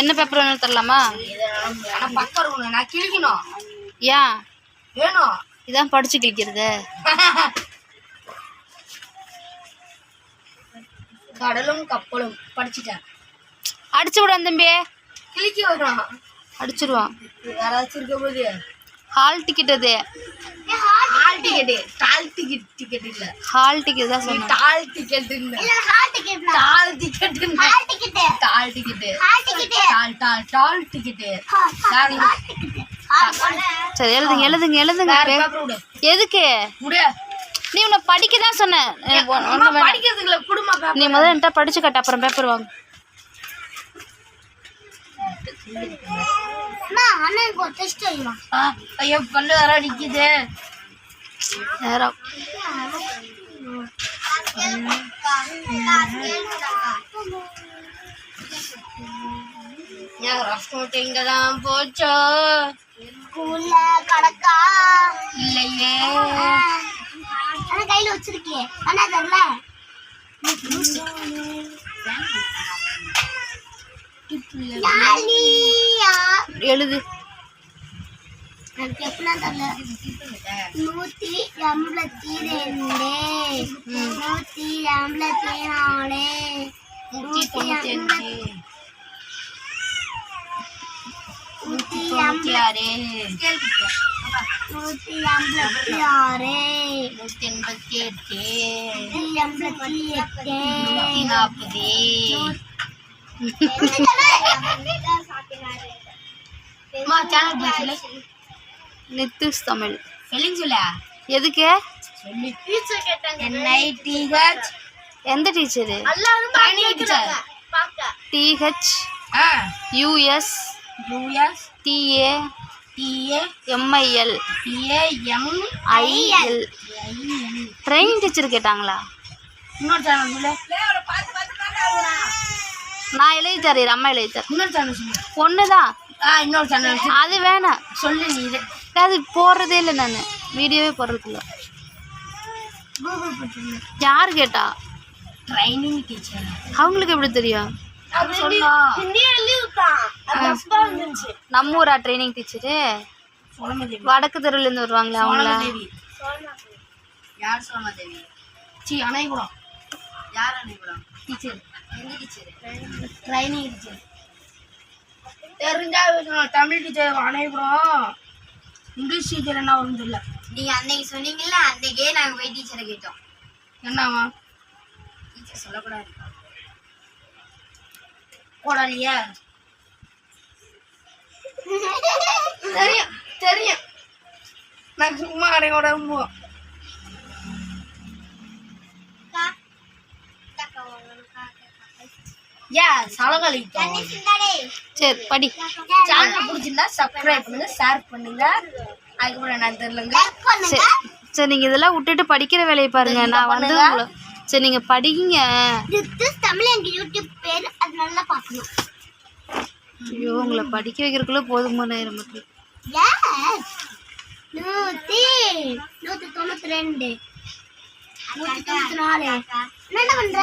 என்ன பேப்பர் வேணும் தரலாமா? ஏன் வேணும் இதான் படிச்சு கிழிக்கிறது. கடலும் கப்பலும் படிச்சுட்டேன். அடிச்சு விட தம்பி. கிழிக்க வரும் அடிச்சிருவான். யாராச்சும் இருக்க போது ஹால் டிக்கெட் அது ஹால் டிக்கெட்டு டால் டிக்கெட் டிக்கெட் இல்ல. ஹால் டிக்கெட் தான் சொன்னேன் டால் டிக்கெட் டால் டிக்கெட் டால் டிக்கெட் டால் டால் டால் டிக்கெட் சாரி சரி எழுதுங்க எழுதுங்க எழுதுங்க. எதுக்கு? விடு நீ உன்னை படிக்க தான் சொன்னேன் எனக்கு ஒண்ணு- அம்மா ஒண்ணு வேணாம். படிக்கிறதுக்கு இல்ல குடும்ப பேப்பர் நீ முதல்ல என்கிட்ட படிச்சு கட்ட அப்புறம் பேப்பர் வாங்க. ஆ, ஐயோ பல்லு வர நிக்குது நேரம். என் ரசம் எங்க தான் போச்சோ இல்லையே. கையில வச்சிருக்கே ஆனா தெரியல எழுது. தெரியல நூத்தி எண்பத்தி ரெண்டு. நூத்தி எண்பத்தி நாலு. நூத்தி தொண்ணூத்தி அஞ்சு. நூத்தி தொண்ணூத்தி ஆறு. நூத்தி எண்பத்தி ஆறு. நூத்தி எண்பத்தி எட்டு. நூத்தி எண்பத்தி எட்டு. நூத்தி நாற்பது. சேனல் பேர் சொல்லு. நித்திஷ் தமிழ். ஸ்பெல்லிங் சொல்ல. எதுக்கு? சொல்லு என்ஐடிஹெச் எந்த teacher teacher DH US US DA DA MIL DAM IL training teacher கேட்டாங்களா? இன்னொரு சேனல் நான் எழுதி தரேன் அம்மா எழுதி தரேன். இன்னொரு சேனல் ஒன்று தான் இன்னொரு சேனல். அது வேணாம். சொல்லு நீ இது அது போடுறதே இல்லை நான். வீடியோவே போடுறது இல்லை யார் கேட்டா? Training teacher. அவங்களுக்கு எப்படி தெரியும்? நம்ம ஊரா ட்ரைனிங் டீச்சரு வடக்கு தெருவுலேருந்து வருவாங்களே அவங்களா? யார் சி யார் டீச்சர். எந்த டீச்சர்? Training teacher. தெரிஞ்சா தமிழ் டீச்சர் அணைகுளம். இங்கிலீஷ் டீச்சர் என்ன வரும்னு தெரியல நீங்க அன்னைக்கு சொன்னீங்கல்ல அன்னைக்கே நாங்க போய் டீச்சரை கேட்டோம். என்னவா டீச்சர் சொல்லக்கூடாது. போடாலியா தெரியும் தெரியும். நான் சும்மா அடையோட ஏன் சலகலிட்டோம் சரி படி. சேனல் பிடிச்சிருந்தா சப்ஸ்கிரைப் பண்ணுங்க ஷேர் பண்ணுங்க. அதுக்கப்புறம் நான் தெரியலங்க சரி நீங்கள் இதெல்லாம் விட்டுட்டு படிக்கிற வேலையை பாருங்க. நான் வந்து சரி நீங்கள் படிங்க. தமிழ் எங்க யூடியூப் பேர். அது நல்லா பார்க்கணும். ஐயோ உங்களை படிக்க வைக்கிறதுக்குள்ள போதுமான Yes. நூத்தி நூத்தி தொண்ணூத்தி ரெண்டு. நூத்தி தொண்ணூத்தி நாலு நான் என்ன பண்ற?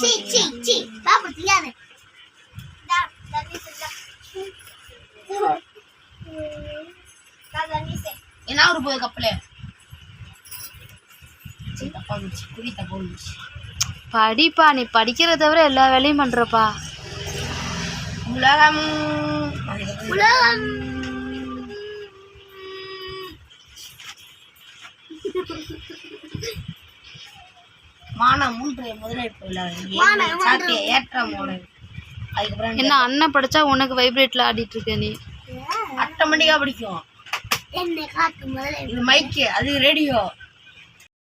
சீ சீ சீ. பாப்பு தெரியாது என்ன ஒரு போய் கப்பலே? படிப்பா நீ படிக்கிறத தவிர எல்லா வேலையும் பண்ணுறப்பா உலகம். உலகம். மானம் மூன்று முதலை போல சாத்திய ஏற்றம் அதுக்கப்புறம் என்ன அண்ணன் படிச்சா உனக்கு வைப்ரேட்ல ஆடிட்டு இருக்க நீ? ஆட்டோமேட்டிக்கா பிடிக்கும். என்னை காட்டு முதல்ல இது மைக்கு அது ரேடியோ